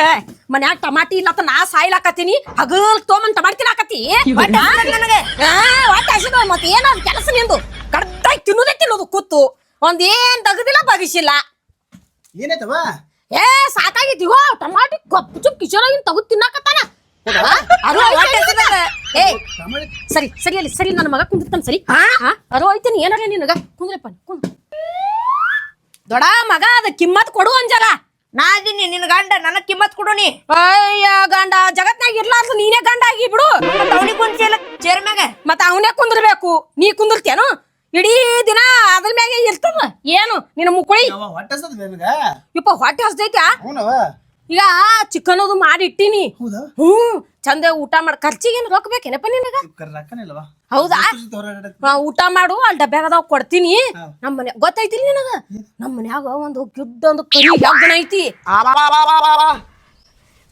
ಏ ಮನ್ಯಾಗ ಟಮಾಟಿ ಇಲ್ಲತ್ತ ನಾ ಸಾಯ್ಲಾಕತ್ತೀನಿ. ಹಗಲ್ ತೋಮನ್ ಟಮಾಟಿ ತಿನ್ನಾಕತ್ತಿ. ನನಗೆ. ಒಟ್ಟ ಹಸಿದ ಮತ್ತೆ ಏನಾದ್ ಕೆಲಸ ನಿಂದು? ಕರೆಕ್ಟಾಗಿ ತಿನ್ನೋದೇ ತಿನ್ನೋದು ಕೂತು. ಒಂದೇನ್ ಏನ್ ತೆಗದಿಲ್ಲ ಬಗಿಸಿಲ್ಲ. ಏನಾಯ್ತವ ಏ ಸಾಕಾಗಿದ್ದೀವೋ ಟಮಾಟಿ ಕಪ್ಪು ಚುಪ್ ತಗೋ ತಗದ್ ತಿನ್ನಾಕತ್ತಾನ? ಅರು ಏ ಸರಿ ಸರಿ ಅಲ್ಲಿ ಸರಿ ನನ್ನ ಮಗ ಕುಂದಿರ್ತಾನ ಸರಿ. ಅರು ಐತೇನಿ ಏನಾರ ನಿನಗ? ಕುಂದ್ರಪ್ಪ ಕುಂದ್ರ ದೊಡ ಮಗ ಅದ ಕಿಮ್ಮತ್ ಕೊಡು ಅಂಜಲ. ನಾ ಅದೀನಿ ನಿನ್ ಗಂಡ ನನಗ್ ಕಿಮ್ಮತ್ ಕೊಡು ನೀ. ಅಯ್ಯ ಗಂಡ ಜಗತ್ನಾಗ ಇರ್ಲಾರ್ದು ನೀನೇ ಗಂಡ ಆಗಿ ಬಿಡು ಅವನಿಗೆ ಕುಂತಿಲ್ಲ ಚೇರ್ ಮ್ಯಾಗ. ಮತ್ತ ಅವನೇ ಕುಂದಿರ್ಬೇಕು. ನೀ ಕುಂದಿರ್ತೇನು ಇಡೀ ದಿನ ಅದ್ರ ಮ್ಯಾಗೆ ಇರ್ತದ. ಏನು? ನಿನ್ನ ಮುಕ್ಕಳಿ ಇಪ್ಪ ಹೊಟ್ಟೆ ಹಸ್ದೈತ ಈಗ? ಚಿಕನ್ ಅದು ಮಾಡಿ ಇಟ್ಟಿನಿ. ಹೌದಾ. ಹ್ಮ್ ಚಂದ ಊಟ ಮಾಡ್ ಖರ್ಚಿಗೆ ಏನು ರೊಕ್ಕ ಬೇಕೇನಪ್ಪ ನಿನಗ? ರಕ್ಕನಿಲ್ಲವ ಹೌದಾ? ಊಟ ಮಾಡು ಅಲ್ಲಿ ಡಬ್ಯಾಗ ಅದಾವ ಕೊಡ್ತೀನಿ. ನಮ್ಮ ಮನೆ ಗೊತ್ತೈತಿಲ್ ನಿನಗ? ನಮ್ಮ ಮನ್ಯಾಗ ಒಂದು ಗಿಡ್ಡ ಒಂದು ಕರಿ ಯಾವ್ದನ ಐತಿ.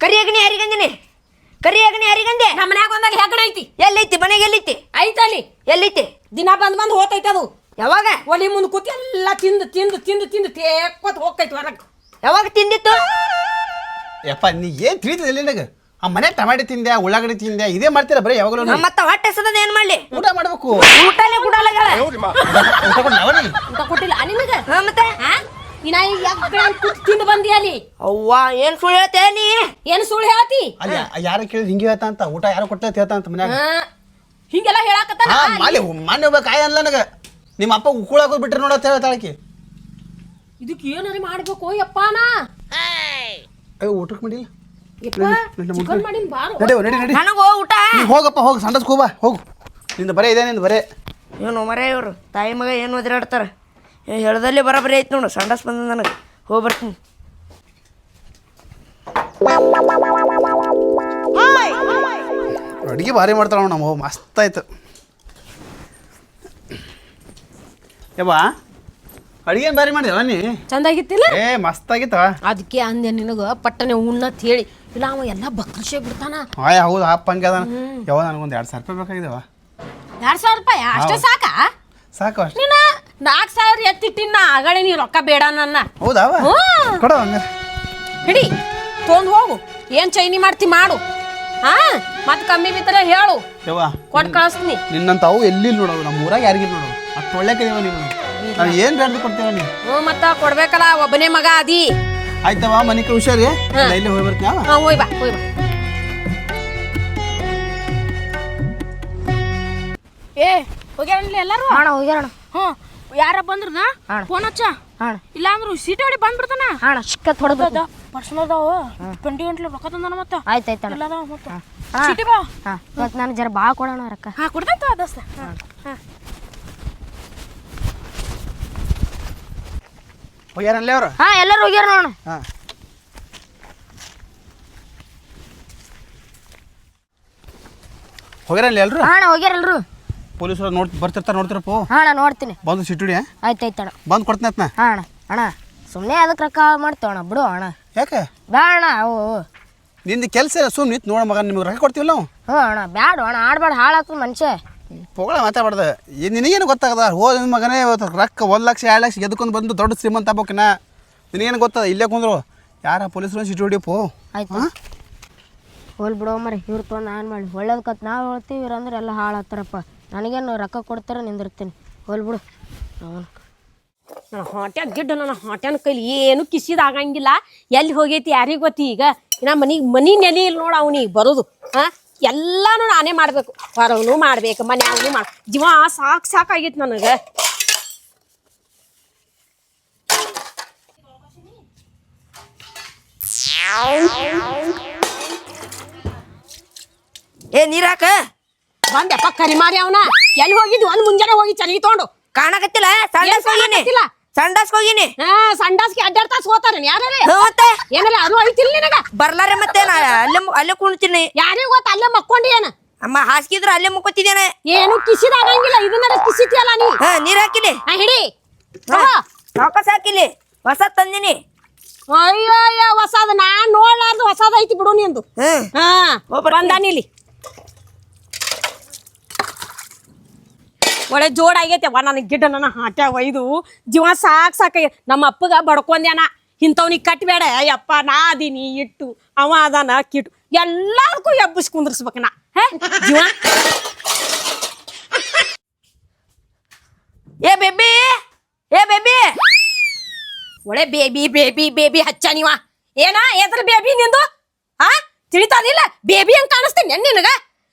ಕರಿ ಅಗ್ನಿ ಯಾರಿಗಂದಿನಿ ಕರಿ ಅಗ್ನಿ ಯಾರಿಗಂದೆ ನಮ್ಮ ಮನ್ಯಾಗ ಒಂದಾಗ ಹೆಗ್ಗಣ ಐತಿ. ಎಲ್ಲೈತಿ ಮನೆಗೆ ಎಲ್ಲಿತಿ ಐತಲ್ಲಿ. ಎಲ್ಲೈತಿ ದಿನ ಬಂದ್ ಬಂದ್ ಹೋತೈತೆ ಅದು. ಯಾವಾಗ? ಒಲಿ ಮುಂದೆ ಕೂತಿ ಎಲ್ಲ ತಿಂದು ತಿಂದು ತಿಂದು ತಿಂದು ತೇಕ್ಕೊತ್ ಹೋಗ್ತೈತಿ ಹೊರಗ್. ಯಾವಾಗ ತಿಂದಿತ್ತು? ಯಪ್ಪ ನೀ ಏನ್ ತಿಳಿತದಿಲ್ಲ ನನಗೆ ಆ ಮನೆ ಟಮಾಟಿ ತಿಂದೆ ಉಳ್ಳಾಗಡ್ಡಿ ತಿಂದೆ ಇದೇ ಮಾಡ್ತೀರ ಬರೀ ಯಾವಾಗಲೂ? ನಮ್ಮ ಮತ್ತೆ ಹೊಟ್ಟೆ ಸದದ ಏನ್ ಮಾಡ್ಲಿ? ಊಟ ಮಾಡ್ಬೇಕು. ಊಟನೇ ಕೊಡಲ್ಲ ಊಟ ಊಟ ಕೊಟ್ಟಿಲ್ಲ. ನಿಮಗೆ ಹಾ ಮತ್ತೆ? ಇನ್ನ ಈಗ ಕೂತ್ ತಿಂದು ಬಂದಿ ಅಲ್ಲಿ ಅವ್ವ ಏನ್ ಸುಳ್ಳು ಹೇಳ್ತೇ ನೀ? ಏನ್ ಸುಳ್ಳು ಹೇಳ್ತಿ? ಅಲ್ಲಿ ಯಾರ ಕೇಳಿದ್ರೆ ಹಿಂಗೆ ಹೇಳ್ತಾ ಅಂತ ಊಟ ಯಾರು ಕೊಡ್ತಾ ಹೇಳ್ತಾ ಅಂತ ಮನ್ಯಾಗ? ಹಿಂಗೆಲ್ಲ ಹೇಳಾಕತ್ತಾನ? ಮಾಲಿ ಮಾನ್ಯ ಹೋಗ್ಬೇಕು ಆಯ ಅನ್ಲ ನನಗೆ. ನಿಮ್ಮ ಅಪ್ಪ ಉಕ್ಕುಳಾಕೋದ್ ಬಿಟ್ರೆ ನೋಡತ್ತ ಹೇಳ್ತಾಳಕಿ ಇದಕ್ಕೆ ಏನಾರ ಮಾಡ್ಬೇಕು ಯಪ್ಪಾನ? ಅಯ್ಯೋ ಊಟಕ್ಕೆ ಮಾಡಿಲ್ಲ? ಯಪ್ಪ ನಡಿ, ನಡಿ, ಚಿಕನ್ ಮಾಡಿನ್ ಬಾರು. ನಡಿ ನಡಿ ನಡಿ. ನನಗೋ ಊಟ. ನೀ ಹೋಗಪ್ಪ ಹೋಗಿ ಸಂಡಸ್ ಹೋಗ ಹೋಗು. ನಿಂದ ಬರೇ ಇದೆ ನಿಂದ ಬರೇ. ಏನು ಮರೇ ಇವರು. ತಾಯಿ ಮಗ ಏನು ಒದರಾಡ್ತಾರ ಹೇಳ್ದಲ್ಲಿ ಬರೋಬ್ಬರಿ ಐತ್ ನೋಡು ಸಂಡಸ್ ಬಂದ ನನಗೆ. ಹೋಗಿ ಬರ್ತೀನಿ. ಅಡುಗೆ ಭಾರಿ ಮಾಡ್ತಾಳ ನಮ್ಮ ಮಸ್ತ್ ಆಯ್ತು. ಯವ್ವ ಅಡುಗೆ ಭಾರಿ ಮಾಡಿದವ ನೀ? ಚಂದಾಗಿತ್ತಿಲ್ಲ? ಏ ಮಸ್ತ್ ಆಗಿತ್ತವ ಅದಕ್ಕೆ ಅಂದೆ ನಿನಗ ಪಟ್ಟನೆ ಉಣ್ಣತ್ ಹೇಳಿ. ಇಲ್ಲ ಅವ ಎಲ್ಲ ಬಕ್ರಿಶೆ ಬಿಡ್ತಾನ. ಆಯ್ ಹೌದು ಅಪ್ಪ ಹಂಗೆ ಅದಾನ. ಯಾವ ನನಗೊಂದು ಎರಡು ಸಾವಿರ ರೂಪಾಯಿ ಬೇಕಾಗಿದವ ಎರಡ್ ಸಾವಿರ ರೂಪಾಯಿ ಅಷ್ಟೇ ಸಾಕಾ? ಸಾಕು ಅಷ್ಟೇ. ನೀನ ನಾಲ್ಕು ಸಾವಿರ ಎತ್ತಿಟ್ಟಿನ ಆಗಳೆ ನೀ ರೊಕ್ಕ ಬೇಡ ನನ್ನ. ಹೌದಾ ಕೊಡ ಹಂಗಾರೆ. ಹಿಡಿ ತೊಗೊಂಡು ಹೋಗು. ಏನ್ ಚೈನಿ ಮಾಡ್ತಿ ಮಾಡು. ಹಾ ಮತ್ ಕಮ್ಮಿ ಬಿತ್ತರೆ ಹೇಳು. ಯವ್ವ ಕೊಟ್ ಕಳಿಸ್ತೀನಿ. ನಿನ್ನಂತ ಅವು ಎಲ್ಲಿ ನೋಡವು ನಮ್ಮ ಊರಾಗ ಯಾರಿಗಿಲ್ಲ ನೋಡವು ಅಷ್ಟು ಒಳ್ಳೆಕಿದೇವ ನೀನು. ನಾನು ಏನು ಬೇಡ್ದು ಕೊಡ್ತೇವ ನೀ ಹ್ಞೂ ಮತ್ತ ಕೊಡ್ಬೇಕಲ್ಲ ಒಬ್ಬನೇ ಮಗ ಅದಿ ಆಯ್ತವ ಮನೆ ಕಡೆ ಹುಷಾರಿ? ಹಾ. ಇಲ್ಲಿ ಹೋಗಿ ಬರ್ತೀಯ ಹಾ ಹೋಯ್ ಬಾ ಹೋಯ್ ಬಾ. ಏ ಹೋಗ್ಯಾರನ್ಲಿ ಎಲ್ಲರೂ? ಅಣ್ಣ. ಹೋಗ್ಯಾರಣ ಹ್ಞೂ ಯಾರ ಬಂದ್ರದ ಫೋನ್ ಹಚ್ಚ? ಅಣ್ಣ ಇಲ್ಲ ಅಂದ್ರು ಸೀಟಿ ಹೊಡಿ ಬಂದ್ಬಿಡ್ತಾನ? ಅಣ್ಣ ಚಿಕ್ಕ ಹೊಡೆದ ಪರ್ಸನಲ್ ಅದಾವ ಟ್ವೆಂಟಿ ಗಂಟ್ಲೆ ರೊಕ್ಕ ತಂದಾನ ಮತ್ತ? ಆಯ್ತು ಆಯ್ತು ಅಣ್ಣ ಎಲ್ಲ ಅದಾವ ಮತ್ತ? ಹಾ. ಸೀಟಿ ಬಾ. ಹಾಂ. ಇವತ್ತು ನಾನು ಜರ ಭಾಳ ಕೊಡೋಣ ರೊಕ್ಕ. ಹಾ ಕೊಡ್ತೈತ ದೋಸ್ತ ಹೋಗ್ಯಾರಲ್ಲೇ ಅವ್ರು? ಹಾಂ ಎಲ್ಲರೂ ಹೋಗ್ಯಾರ ನೋಡೋಣ ಹಾಂ. ಹೋಗ್ಯಾರಲ್ಲ ಎಲ್ರು? ಹಾಂ ಅಣ್ಣ ಹೋಗ್ಯಾರ ಎಲ್ರು. ಪೊಲೀಸರು ನೋಡ್ ಬರ್ತಿರ್ತಾರೆ ನೋಡ್ತಿರಪ್ಪ ಹಾಂ ಅಣ್ಣ ನೋಡ್ತೀನಿ. ಬಂದು ಸಿಟ್ಟುಡಿ ಆಯ್ತು ಆಯ್ತು ಅಣ್ಣ. ಬಂದು ಕೊಡ್ತೀನಿ ಅತ್ನ ಹಾಂ ಅಣ್ಣ. ಅಣ್ಣ ಸುಮ್ಮನೆ ಅದಕ್ಕೆ ರೊಕ್ಕ ಮಾಡ್ತೇವೆ ಅಣ್ಣ. ಬಿಡು ಅಣ್ಣ. ಯಾಕೆ? ಬೇಡ ಅಣ್ಣ ಅವು. ನಿಂದು ಕೆಲಸ ಸುಮ್ಮನೆ ನಿಂತು ನೋಡ ಮಗ ನಿಮ್ಗೆ ರೊಕ್ಕ ಕೊಡ್ತೀವಲ್ಲ ನಾವು? ಹ್ಞೂ ಅಣ್ಣ ಬ್ಯಾಡ ಅಣ್ಣ ಆಡ್ಬೇಡ ಹಾಳಾಗ್ತದೆ ಮನುಷ್ಯ. ಪೋಗಳ ಮಾತಾಡ್ಬಾರ್ದು. ಏನು ನಿನಗೇನು ಗೊತ್ತಾಗದ? ಹೋದ ನಿಮ್ಮ ಮಗನೇ ಇವತ್ತು ರೊಕ್ಕ ಒಂದು ಲಕ್ಷ ಎರಡು ಲಕ್ಷ ಎದ್ಕೊಂಡು ಬಂದು ದೊಡ್ಡ ಶ್ರೀಮಂತ ಬೋಕಿನ ನಿನಗೇನು ಗೊತ್ತದ? ಇಲ್ಲೇ ಕುಂದ್ರು. ಯಾರ ಪೊಲೀಸರು ಸಿಟ್ಟು ಹೊಡಿಯಪ್ಪು? ಆಯ್ತು. ಹೋಲ್ ಬಿಡೋ ಮರಿ ಇವ್ರು ತೊಗೊಂಡು ನಾನು ಮಾಡಿ ಒಳ್ಳೇದಕ್ಕತ್ ನಾವು ಹೇಳ್ತೀವಿ ಇವ್ರಂದ್ರೆ ಎಲ್ಲ ಹಾಳಾಗ್ತಾರಪ್ಪ. ನನಗೇನು ರೊಕ್ಕ ಕೊಡ್ತಾರೆ ನಿಂದಿರ್ತೀನಿ. ಹೋಲ್ ಬಿಡು. ಅವನು ನನ್ನ ಹೊಟ್ಯಾನ ಗಿಡ್ಡ ನನ್ನ ಹಾಟ್ಯಾನ ಕೈಲಿ ಏನು ಕಿಸಿದ ಆಗಂಗಿಲ್ಲ ಎಲ್ಲಿ ಹೋಗೈತಿ ಯಾರಿಗೆ ಗೊತ್ತಿ ಈಗ? ಇನ್ನ ಮನಿಗೆ ಮನಿ ನೆಲೆ ಇಲ್ಲ ನೋಡ ಅವನಿಗೆ ಬರೋದು. ಹಾ? ಎಲ್ಲಾನು ನಾನೇ ಮಾಡ್ಬೇಕು. ಹೊರವನು ಮಾಡ್ಬೇಕು ಮನ್ಯಾಗನು ಮಾಡ್ ಜೀವ ಸಾಕ್ ಸಾಕಾಗೈತಿ ನನಗೆ. ಏ ನೀರಾಕ ಬಂದೆಪ್ಪ ಕರಿಮಾರಿ ಅವನ. ಎಲ್ಲಿ ಹೋಗಿದ್ವಿ ಒಂದ್ ಮುಂಜಾನೆ ಹೋಗಿ ಚರಿ ತೊಗೊಂಡು. ಕಾಣಕತ್ತಿಲ್ಲ? ಸಂಡಾಸ್ ಹೋಗಿನಿ. ಕಾಣಕತ್ತಿಲ್ಲ? ಸಂಡಾಸ್ ಹೋಗಿನಿ. ಹಾ ಸಂಡಾಸ್ಗೆ ಅಡ್ಡಾಡ್ತಾ ತಾಸ್ ಹೋತಾರ ಯಾರೇ ಹ್ಞೂ ಮತ್ತೆ ಏನಲ್ಲ ಅದು ಐತಿಲ್ ನಿನಗ? ಬರ್ಲಾರೆ ಮತ್ತೆ ನಾ ಅಲ್ಲೇ ಮು- ಅಲ್ಲೇ ಕುಣ್ತೀನಿ. ಯಾರಿಗೂ ಗೊತ್ತ? ಅಲ್ಲೇ ಮಕ್ಕೊಂಡಿ ಏನ? ಅಮ್ಮ ಹಾಸಿಗಿದ್ರ ಅಲ್ಲೇ ಮುಕ್ಕೋತಿದ್ದೇನೆ. ಏನು ಕಿಸಿದ ಆಗಂಗಿಲ್ಲ ಇದನ್ನ ಕಿಸಿತಿಯಲ್ಲ ನೀ. ಹಾ ನೀರ್ ಹಾಕಿಲಿ. ಹಾ, ಹಿಡಿ ಸಾವಕಾಶ ಹಾಕಿಲಿ. ಹೊಸ ತಂದಿನಿ. ಅಯ್ಯೋ ಅಯ್ಯೋ ಹೊಸದ. ನಾನ್ ನೋಡ್ಲಾರ್ದು ಹೊಸದ ಐತಿ ಬಿಡು ನಿಂದು. ಹ್ಮ್. ಹಾ ಹೋಗ್ಬರ್ತೀನಿ. ಬಂದಾನಿಲ್ಲಿ ಒಳ್ಳೆ ಜೋಡ್ ಆಗೈತೆ ಅವ್ವ. ನನಗೆ ಗಿಡ್ಡ ನನ್ನ ಹಾಟ್ಯ ಒಯ್ದು ಜೀವ ಸಾಕ್ ಸಾಕ ನಮ್ಮ ಅಪ್ಪಗ ಬಡ್ಕೊಂಡ್ಯಾನ. ಇಂಥವ್ನಿಗೆ ಕಟ್ಬೇಡ. ಯಪ್ಪ ನಾ ಅದೀನಿ ಇಟ್ಟು, ಅವ ಅದಾನ, ಕಿಟ್ಟು. ಎಲ್ಲದಕ್ಕೂ ಎಬ್ಬಿಸ್ ಕುಂದ್ರಸ್ಬೇಕ ನಾ. ಹೇ? ಜೀವ? ಏ ಬೇಬಿ! ಏ ಬೇಬಿ! ಒಳ್ಳೆ ಬೇಬಿ ಬೇಬಿ ಬೇಬಿ ಹಚ್ಚ ನೀವ. ಏನ? ಎದ್ರ ಬೇಬಿ ನಿಂದು? ಆ? ತಿಳಿತಾದಿಲ್ಲ ಬೇಬಿ ಹಂಗ ಕಾಣಿಸ್ತೀನಿ ನಿನಗ?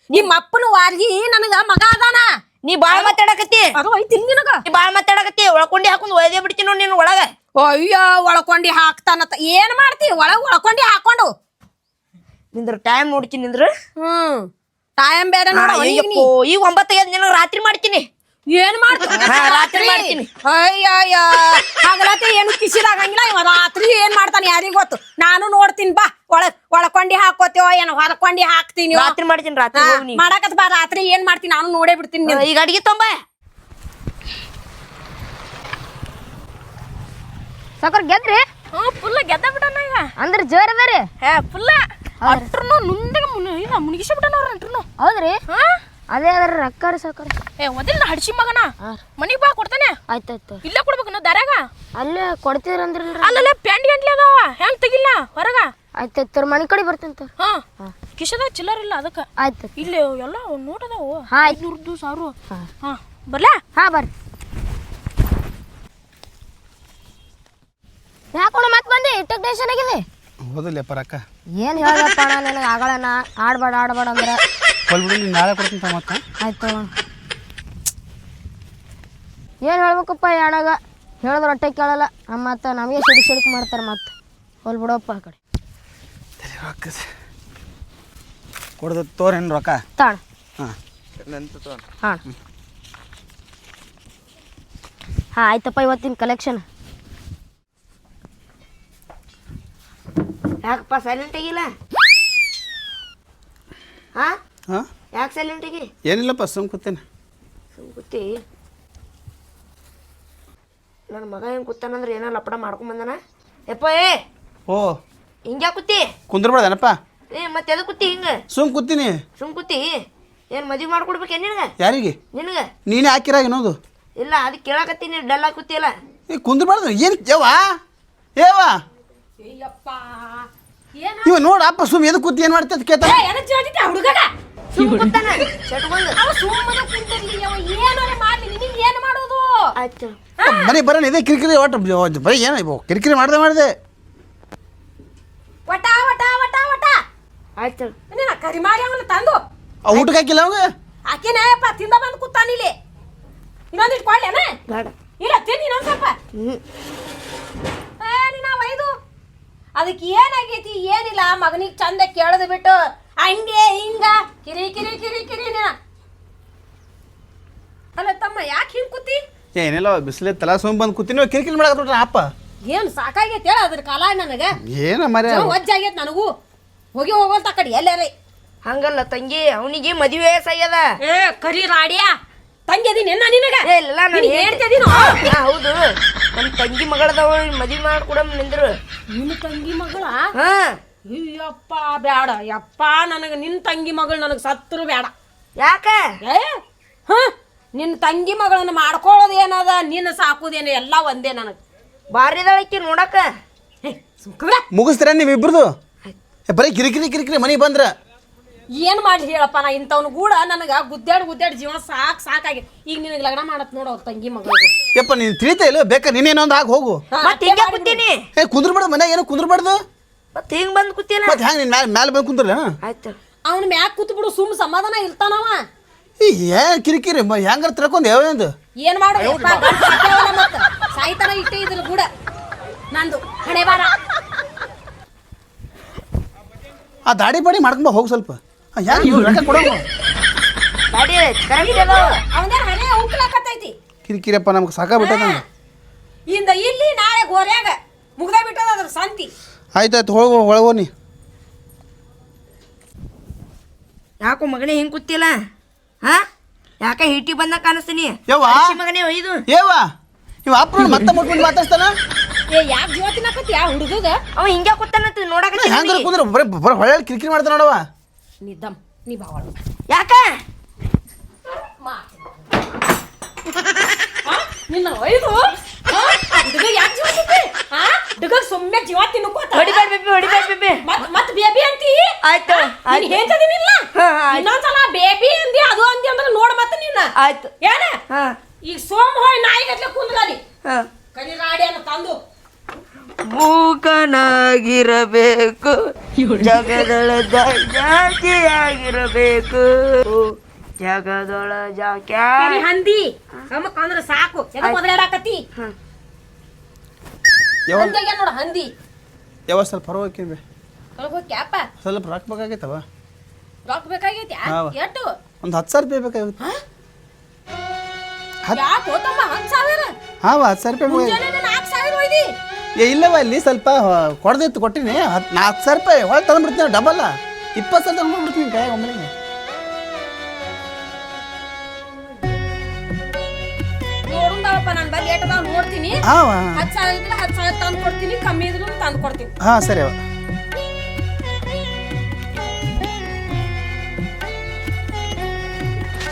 ನಿಮ್ಮ ಅಪ್ಪನ ವಾರ್ಗಿ ನನಗ ಮಗ ಅದಾನ. ನೀ ಬಾಳ ಮಾತಾಡಕತ್ತಿ. ಅದು ನಿನಗ? ನೀ ಬಾಳ ಮಾತಾಡಕತ್ತಿ. ಒಳಕೊಂಡಿ ಹಾಕೊಂಡ್ ಒಯ್ದೆ ಬಿಡ್ತೀನಿ ನೋಡಿ ನಿನ್ ಒಳಗ. ಅಯ್ಯೋ ಒಳಕೊಂಡಿ ಹಾಕ್ತಾನತ್ತ ಏನ್ ಮಾಡ್ತಿ? ಒಳಗ್ ಒಳಕೊಂಡಿ ಹಾಕೊಂಡು. ನಿಂದ್ರ ಟೈಮ್ ನೋಡ್ತೀನಿ ನಿಂದ್ರ. ಹ್ಮ್. ಟೈಮ್ ಬೇರೆ ನೋಡ ಈಗ ಒಂಬತ್ತೈದು ನಿನಗೆ ರಾತ್ರಿ ಮಾಡ್ತೀನಿ. ಏನ್ ಮಾಡ್ತಾನೆ ಹಾ, ರಾತ್ರಿ. ಮಾಡ್ತೀನಿ. ಅಯ್ಯಯ್ಯ ಹಗಲತ್ತೆ ಏನು ಕಿಸಿದಾಗಂಗಿಲ್ಲ ಇವ ರಾತ್ರಿ ಏನ್ ಮಾಡ್ತಾನೆ ಯಾರಿಗ್ ಗೊತ್ತು? ನಾನು ನೋಡ್ತೀನಿ ಬಾ ಒಳ ಒಳಕೊಂಡಿ ಹಾಕೋತೀವೋ ಏನೋ ಹೊರಕೊಂಡಿ ಹಾಕ್ತೀನಿ. ರಾತ್ರಿ ಮಾಡ್ತೀನಿ ರಾತ್ರಿ ಹೋಗ್ ನೀ. ಮಾಡಕತ್ ಬಾ ರಾತ್ರಿ ಏನ್ ಮಾಡ್ತೀನಿ ನಾನು ನೋಡೇ ಬಿಡ್ತೀನಿ ನಿನ್ನ. ಈಗ ಅಡಿಗೆ ತೊಂಬ. ಸಕ್ರ ಗೆದ್ರಿ? ಹ್ಮ್ ಫುಲ್ ಗೆದ್ದ ಬಿಟ್ಟನ ಈಗ. ಅಂದ್ರೆ ಜೋರ್ ಅದ ರೀ ಹೇ ಫುಲ್ ಅಟ್ರು ನುಂದಾಗ ಇಲ್ಲ ಮುನಿಗಿಸಿ ಬಿಟ್ಟನ ಅವ್ರ ಅಂಟ್ರು ಹೌದ್ರಿ? ಅದೇ ಅದ್ರ ರೊಕ್ಕ ರೀ ಸಾಕರ್ ಏ ಒದಿಲ್ಲ ಹಡ್ಸಿ ಮಗನ? ಮನಿಗ್ ಬಾ ಕೊಡ್ತಾನೆ. ಆಯ್ತಾಯ್ತು. ಇಲ್ಲ ಕೊಡ್ಬೇಕು ನಾ ದಾರ್ಯಾಗ? ಅಲ್ಲೇ ಕೊಡ್ತೀರಂದ್ರಲ್ರಿ. ಅಲ್ಲಲ್ಲ ಪ್ಯಾಂಟ್ ಗಂಟ್ಲಿ ಅದಾವ ಹೆಂಗ್ ತೆಗಿಲ್ಲ ಹೊರಗ? ಆಯ್ತಾಯ್ತು ಮನೆ ಕಡೆ ಬರ್ತೀನಿ ತೋ ಹಾ. ಕಿಶದಾಗ ಚಿಲ್ಲರ್ ಇಲ್ಲ ಅದಕ್ಕೆ. ಆಯ್ತು ಇಲ್ಲಿ ಎಲ್ಲ ನೋಟ್ ಅದಾವು. ಹಾ ಆಯ್ತು. ಐದ್ನೂರ್ದು ಸಾವಿರ. ಹಾ. ಬರ್ಲಾ? ಹಾ ಬರ್ರಿ. ಯಾಕೋಣ ಮತ್ತೆ ಬಂದೆ? ಟೆನ್ಷನ್ ಆಗಿದೆ? ಹೋದಲ್ಲಪ್ಪ ರೊಕ್ಕ. ಏನು ಹೇಳಪ್ಪ ನನಗೆ ನಿನಗೆ ಆಗಳಣ್ಣ ಆಡ್ಬೇಡ ಆಡ್ಬೇಡ ಅಂದ್ರೆ. ಹೊಲ್ಬಿಡು ನೀನು ನಾಳೆ ಕೊಡ್ತೀನಿ ತಮ್ಮ ಮತ್ತೆ. ಆಯ್ತು ಏನು ಹೇಳ್ಬೇಕಪ್ಪ ಅಣ್ಣಗ ಹೇಳಿದ್ರೆ ಹೊಟ್ಟೆ ಕೇಳಲ್ಲ. ಮತ್ತು ನಮಗೆ ಸಿಡಿಕ್ ಸಿಡಿಕ್ ಮಾಡ್ತಾರೆ ಮತ್ತೆ. ಹೋಲ್ ಬಿಡಪ್ಪ ಆ ಕಡೆ. ಕೊಡ್ದ ತೋರೇನು ರೊಕ್ಕ? ತಾಣ ಹಾಂ. ಹಾಂ ಹಾಂ ಆಯ್ತಪ್ಪ ಇವತ್ತಿನ ಕಲೆಕ್ಷನ್ ಯಾಕಪ್ಪ ಸೈಲೆಂಟ್ ಆಗಿಲ್ಲ? ಹಾ? ಹಾಂ? ಯಾಕೆ ಸೈಲೆಂಟಿಗೆ ಏನಿಲ್ಲಪ್ಪ ಸುಮ್ ಕೂತೇನೆ. ಸುಮ್ಕುತ್ತಿ ನನ್ನ ಮಗ ಹೆಂಗೆ ಕೂತಾನಂದ್ರೆ ಏನೋ ಲಪಡ ಮಾಡ್ಕೊಂಡ್ ಬಂದನ? ಯಪ್ಪ ಏ! ಓ. ಹಿಂಗ್ಯಾ ಕೂತಿ? ಕುಂದ್ರಬೇಡನಪ್ಪ ಏ ಮತ್ತೆ ಎದಕ್ಕೆ ಕೂತಿ ಹಿಂಗೆ? ಸುಮ್ ಕೂತೀನಿ. ಸುಮ್ ಕೂತಿ? ಏನು ಮದುವೆ ಮಾಡ್ಕೊಡ್ಬೇಕೇನು ನಿನಗೆ? ಯಾರಿಗೆ? ನಿನಗೆ? ನೀನೇ ಹಾಕಿರಾಗ ಏನೋದು ಇಲ್ಲ ಅದಕ್ಕೆ ಕೇಳಕತ್ತೀನಿ ಡಲ್ ಕೂತಿಯಲ್ಲ. ಏ ಕುಂದ್ರಬಾರ್ದು. ಏನು ಯವ್ವ? ಏವಾ ಅಯ್ಯಪ್ಪ ಏನ ಇವ ನೋಡಪ್ಪ ಸುಮ್ ಎದಕ್ಕೆ ಕೂತಿ ಏನು ಮಾಡ್ತೈತೆ ಕೇತ ಹುಡುಗನ? ಕೂತಾನ ಮನೆ ಬರೋಣ ಇದೇ ಕಿರಿಕಿರಿ ಒಟ್ಟು ಬರೀ ಏನು ಇವು ಕಿರಿಕಿರಿ ಮಾಡ್ದೆ ಮಾಡ್ದೆ. ವಟ ವಟ ವಟ ವಟ. ಆಯ್ತು. ಕರಿ ಕರಿಮಾರಿ ಅವನ್ನ ತಂದು. ಆ ಊಟಕ್ಕೆ ಹಾಕಿಲ್ಲ ಅವಾಗ? ಆಕಿನೇಯಪ್ಪ ತಿಂದ ಬಂದು ಕೂತಾನಿಲ್ಲಿ ಇನ್ನೊಂದಿಟ್ಟು ಕೊಳ್ಳೇನ ಬೇಡ. ಇಲ್ಲ ತಿನ್ನಿ ಇನ್ನೊಂದು ಸ್ವಲ್ಪ. ಹ್ಞೂ ಏ ನಿನ್ನ ವೈದು. ಅದಕ್ಕೆ ಏನಾಗೈತಿ ಏನಿಲ್ಲ ಮಗನಿಗೆ ಚಂದ ಕೇಳದು ಬಿಟ್ಟು ಹಂಗೆ ಹಿಂಗ ಕಿರಿ ಕಿರಿ ಕಿರಿ ಕಿರಿನ ಅಲ್ಲ ತಮ್ಮ ಯಾಕೆ ಹಿಂಗ್ ಕೂತಿ? ಏನಿಲ್ಲ ಬಿಸಿಲೆ ತಲಾ ಸೋಮ್ ಬಂದು ಕೂತೀನಿ ಕಿರಿಕಿರಿ ಮಾಡಕ್ಕೆ ಅಪ್ಪ? ಏನ್ ಸಾಕಾಗೈತಿ ಹೇಳ ಅದ್ರ ಕಾಲ ನನಗ. ಏನ ಮರೆ ವಜ್ಜಾಗೈತಿ ನನಗೂ. ಹೋಗಿ ಹೋಗೋಂತ ಕಡೆ ಎಲ್ಲಾರೇ. ಹಂಗಲ್ಲ ತಂಗಿ ಅವನಿಗೆ ಮದುವೆ ವಯಸ್ಸಾಗ್ಯದ. ಏ ಕರಿ ರಾಡಿಯ. ತಂಗಿ ಅದೀನಿ ನಾ ನಿನಗ? ಏ ಇಲ್ಲ ನಾನು ಹೇಳ್ತಿದೀನೋ ಹೌದು. ನಮ್ಮ ತಂಗಿ ಮಗಳದವ ಮದುವೆ ಮಾಡ್ಕೊಡಮ್ ನಿಂದ್ರು. ನಿನ್ನ ತಂಗಿ ಮಗಳ? ಹಾ. ಅಯ್ಯಪ್ಪ ಬೇಡ ಯಪ್ಪ ನನಗೆ ನಿನ್ ತಂಗಿ ಮಗಳು ನನಗೆ ಸತ್ರು ಬೇಡ ಯಾಕ? ಏ ಹ ನಿನ್ನ ತಂಗಿ ಮಗಳನ್ನ ಮಾಡ್ಕೊಳ್ಳೋದು ಏನದ? ನಿನ್ನ ಸಾಕುದೇನು? ಎಲ್ಲ ಒಂದೇ ನನಗೆ. ಬಾರಿದಳಕ್ಕೆ ನೋಡಕ ಸುಮ್ಕುಬ್ರೆ ಮುಗಿಸ್ತೀರ ನೀವು ಇಬ್ರದು? ಬರೀ ಕಿರಿಕಿರಿ ಕಿರಿಕಿರಿ ಮನೆಗೆ ಬಂದ್ರ? ಏನ್ ಮಾಡ್ಲಿ ಹೇಳಪ್ಪ ನಾ ಇಂಥವ್ನು ಕೂಡ ನನಗ ಗುದ್ದಾಡ್ ಗುದ್ದಾಡ್ ಜೀವನ ಸಾಕ್ ಸಾಕಾಗಿ ಈಗ ನಿನಗೆ ಲಗ್ನ ಮಾಡತ್ ನೋಡು ಅವ್ರ ತಂಗಿ ಮಗಳು. ಯಪ್ಪ ನೀನು ತಿಳಿತಾ ಇಲ್ಲ ಬೇಕಾ ನೀನೇನೊಂದು ಹಾಕಿ ಹೋಗು. ಮತ್ತೆ ಹಿಂಗ ಕೂತೀನಿ. ಏ ಕುಂದ್ರಬೇಡ ಮನೆ ಏನು ಕುಂದ್ರಬಾರ್ದು ಮತ್ ಹಿಂಗ್ ಬಂದ್ ಕೂತಿಲ್ಲ ಮತ್ತೆ ಹೆಂಗ್ ನೀನ್ ಮ್ಯಾಲೆ ಮ್ಯಾಲೆ ಬಂದು ಕುಂದ್ರಲ್ಲ? ಆಯ್ತು ಅವನ ಮ್ಯಾಗ ಕೂತ್ ಬಿಡು ಸುಮ್ ಸಮಾಧಾನ ಇರ್ತಾನವ ಈ ಏನ್ ಕಿರಿಕಿರಿ ಮ ಹೆಂಗಾರ ತಿಳ್ಕೊಂಡು ಯಾವ್ದು ಏನ್ ಮಾಡು ಮತ್ತ. ಸಾಯ್ತಾನ ಇಟ್ಟೇ ಇದ್ರ ಕೂಡ. ನಂದು ಹಣೆ ಬಾರ. ಆ ದಾಡಿ ಪಾಡಿ ಮಾಡ್ಕೊಂಬ ಹೋಗಿ ಸ್ವಲ್ಪ. ಯಾರು ಇವ್ರು? ರೊಕ್ಕ ಕೊಡೋ ಗಾಡಿ ಅದಾವ ಅವನೇ ಹಣೆ ಉಕ್ಲಾಕತ್ತೈತಿ ಕಿರಿಕಿರಿಯಪ್ಪ ನಮ್ಗೆ ಸಾಕಾಗ್ಬಿಟ್ಟದ ಇಂದ ಇಲ್ಲಿ ನಾಳೆ ಗೋರ್ಯಾಗ ಮುಗ್ದ ಬಿಟ್ಟದ ಅದ್ರ ಸಂತಿ. ಆಯ್ತಾಯ್ತು ಹೋಗು ಒಳಗೋ ನೀ. ಯಾಕೋ ಮಗನೇ ಹೆಂಗ್ ಕೂತಿಲ್ಲ? ಹಾ? ಯಾಕ ಹಿಟ್ಟಿ ಬಂದ ಕಾಣಿಸ್ತೀನಿ ಯವ್ವ. ಮಗನೇ ಒಯ್ದು. ಏವಾ ಇವ ಅಪ್ಪ ಮತ್ತೆ ಮುಟ್ಕೊಂಡು ಮಾತಾಡ್ತಾನ ಏ ಯಾಕೆ ಜೀವ ತಿನ್ನಕತ್ತಿ ಆ ಹುಡುಗಗ? ಅವ ಹಿಂಗೆ ಕೂತಾನಂತ ನೋಡಕ ಹೆಂಗಾರ ಕುಂದ್ರ ಬರೀ ಬರೀ ಹೊಳೆ ಕಿರಿಕಿರಿ ಮಾಡ್ತಾನ ನೋಡವ ನೀ ದಮ್ ನೀ ಬಾವಳ ಯಾಕ? ನಿನ್ನ ಒಯ್ದು. ಹುಡುಗ ಯಾಕೆ ಜೀವ ತಿಂತಿ? ಹಾ ಹುಡುಗ ಸುಮ್ಮನೆ ಜೀವ ತಿನ್ಕೋತ ಹೊಡಿಬೇಡ ಬೇಬಿ ಹೊಡಿಬೇಡ ಬೇಬಿ. ಮತ್ ಮತ್ ಬೇಬಿ ಅಂತಿ? ಆಯ್ತು ನೀನ್ ಹೇಳ್ತದಿನಿಲ್ಲ? ಇನ್ನೊಂದ್ಸಲ ಬೇಬಿ ಅಂದಿ ಅದು ಅಂದಿ ಅಂದ್ರೆ ನೋಡ್ ಮತ್ತೆ ನಿನ್ನ ಆಯ್ತು. ಏನ? ಹಾ. ಈಗ ಸೋಮ್ ಹೋಯ್ ನಾಯಿ ಗಟ್ಲೆ ಕುಂದ್ರಾಡಿ ಕನಿ ರಾಡಿ ಅನ್ನ ತಂದು. ಮೂಕನಾಗಿರಬೇಕು. ಜಗದೊಳ ಜಾತಿಯಾಗಿರಬೇಕು ಜಗದೊಳ ಜಾಕ್ಯಾ. ಹಂದಿ. ನಮಕ್ ಅಂದ್ರೆ ಸಾಕು. ಎದಕ್ ಒದರಾಡಕತ್ತಿ ಯಾವ ಹಂದಿಗೆ ನೋಡ ಹಂದಿ. ಯಾವ ಸ್ವಲ್ಪ ಹೊರಗೆ ಬೇ ಒಳಗ್ ಹೋಗ್ ಕ್ಯಾಪ. ಸ್ವಲ್ಪ ರೊಕ್ಕ ಬೇಕಾಗೈತವ? ರೊಕ್ಕ ಬೇಕಾಗೈತಿ? ಹಾವ. ಎಷ್ಟು ಒಂದು ಹತ್ತು ಸಾವಿರ ರೂಪಾಯಿ ಬೇಕಾಗಿತ್ತು ಹತ್- ಯಾಕೆ ಹೋತಮ್ಮ ಹತ್ತು ಸಾವಿರ? ಹಾಂ ಹತ್ತು ಸಾವಿರ ರೂಪಾಯಿ ಬೇಕಾಗಿತ್ತು. ಮುಂಜಾನೆ ನಾಲ್ಕು ಸಾವಿರ ಒಯ್ದಿ. ಏ ಇಲ್ಲವ ಇಲ್ಲಿ ಸ್ವಲ್ಪ ಹೊ- ಕೊಡ್ದಿತ್ತು ಕೊಟ್ಟಿನಿ. ಹತ್ತು ನಾ ಹತ್ತು ಸಾವಿರ ರೂಪಾಯಿ ಹೊಳೆ ತಂದ್ಬಿಡ್ತೀನಿ ಡಬಲ್. ಇಪ್ಪತ್ತು ಸಾವಿರ ತಂದ್ಬಿಡ್ತೀನಿ ಕೈ ಒಮ್ಮೆ ನೋಡುಂದವಪ್ಪ ನಾನು ಬಲ್ಲಿ ಏಟ್ ಅದಾವ ನೋಡ್ತೀನಿ. ಹಾಂ. ಹತ್ತು ಸಾವಿರ ಇದ್ರೆ ಹತ್ತು ಸಾವಿರ ತಂದು ಕೊಡ್ತೀನಿ ಕಮ್ಮಿ ಇದ್ರು ತಂದು ಕೊಡ್ತೀನಿ. ಹಾಂ ಸರಿ ಅವ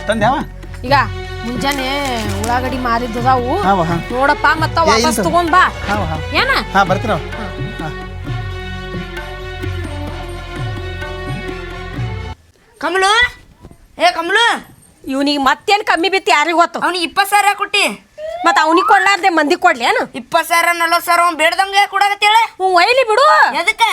ತಂದ್ಯಾವ? ಈಗ ಮುಂಜಾನೆ ಉಳ್ಳಾಗಡ್ಡಿ ಮಾರಿದ್ದದಾವು. ಹಾವ ಹಾಂ. ನೋಡಪ್ಪ ಮತ್ತ ವಾಪಸ್. ತಗೊಂಡ್ ಬಾ. ಹಾಂ ಹಾಂ. ಏನ? ಹಾಂ ಬರ್ತೀರ ಕಮಲು? ಏ ಕಮಲು? ಇವನಿಗೆ ಮತ್ತೇನ್ ಕಮ್ಮಿ ಬಿತ್ತು ಯಾರಿಗ್ ಗೊತ್ತು? ಅವ್ನಿಗೆ ಇಪ್ಪತ್ತು ಸಾವಿರ ಕೊಟ್ಟಿ. ಮತ್ತ ಅವನಿಗೆ ಕೊಡ್ಲಾರ್ದೆ ಮಂದಿ ಕೊಡ್ಲಿ ಏನು? ಇಪ್ಪತ್ತು ಸಾವಿರ ನಲ್ವತ್ತು ಸಾವಿರ ಅವ್ನು ಬೇಡ್ದಂಗೆ ಕೊಡಕತ್ತೇಳೆ ಹ್ಞೂ ಒಯ್ಲಿ ಬಿಡು. ಎದಕ್ಕೆ?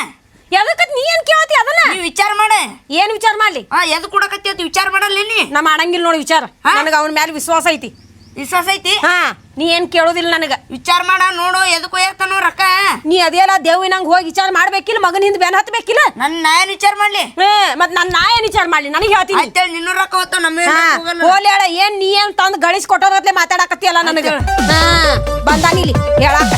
ಎದಕ್ಕ ನೀ ಏನ್ ಕೇಳತಿ ಅದನ್ನ? ನೀ ವಿಚಾರ ಮಾಡೆ. ಏನ್ ವಿಚಾರ ಮಾಡ್ಲಿ? ಹಾ ಎದಕ್ಕೆ ಕೊಡಕತ್ತಿ ಅಂತ ವಿಚಾರ ಮಾಡಲ್ಲ ನೀ? ನಾ ಮಾಡಂಗಿಲ್ಲ ನೋಡಿ ವಿಚಾರ. ನನಗ ಅವನ ಮೇಲೆ ವಿಶ್ವಾಸ ಐತಿ. ವಿಶ್ವಾಸ ಐತಿ? ಹಾ ನೀ ಏನ್ ಕೇಳೋದಿಲ್ಲ ನನಗ. ವಿಚಾರ ಮಾಡ ನೋಡು ಎದಕ್ಕೂ ಹೋಗ್ತಾನೋ ರೊಕ್ಕ? ನೀ ಅದೇಲ್ಲ ದೇವಿನಂಗ್ ಹೋಗಿ ವಿಚಾರ ಮಾಡ್ಬೇಕಿಲ್ಲ ಮಗನ ಹಿಂದ್ ಬೆನ್ ಹತ್ಬೇಕಿಲ್ಲ? ನನ್ನ ನಾಯನ್ ವಿಚಾರ ಮಾಡ್ಲಿ? ಹ್ಞೂ ಮತ್ ನನ್ ನಾ ಏನ್ ವಿಚಾರ ಮಾಡ್ಲಿ ನನಗೆ ಹೇಳ್ತೀನಿ. ಅಂತೇಳಿ ನಿನ್ನೂ ರೊಕ್ಕ ಹೋಗ್ತಾವ ನಮ್ಮ ಹಾ ಹೋಲಿ ಹೇಳ ಏನ್ ನೀ ಏನ್ ತಂದ್ ಗಳಿಸ್ ಕೊಟ್ಟೋರತ್ಲೆ ಮಾತಾಡಕತ್ತಿಯಲ್ಲ ನನಗ? ಹಾ ಬಂದಾನಿಲ್ಲಿ ಹೇಳಾಕ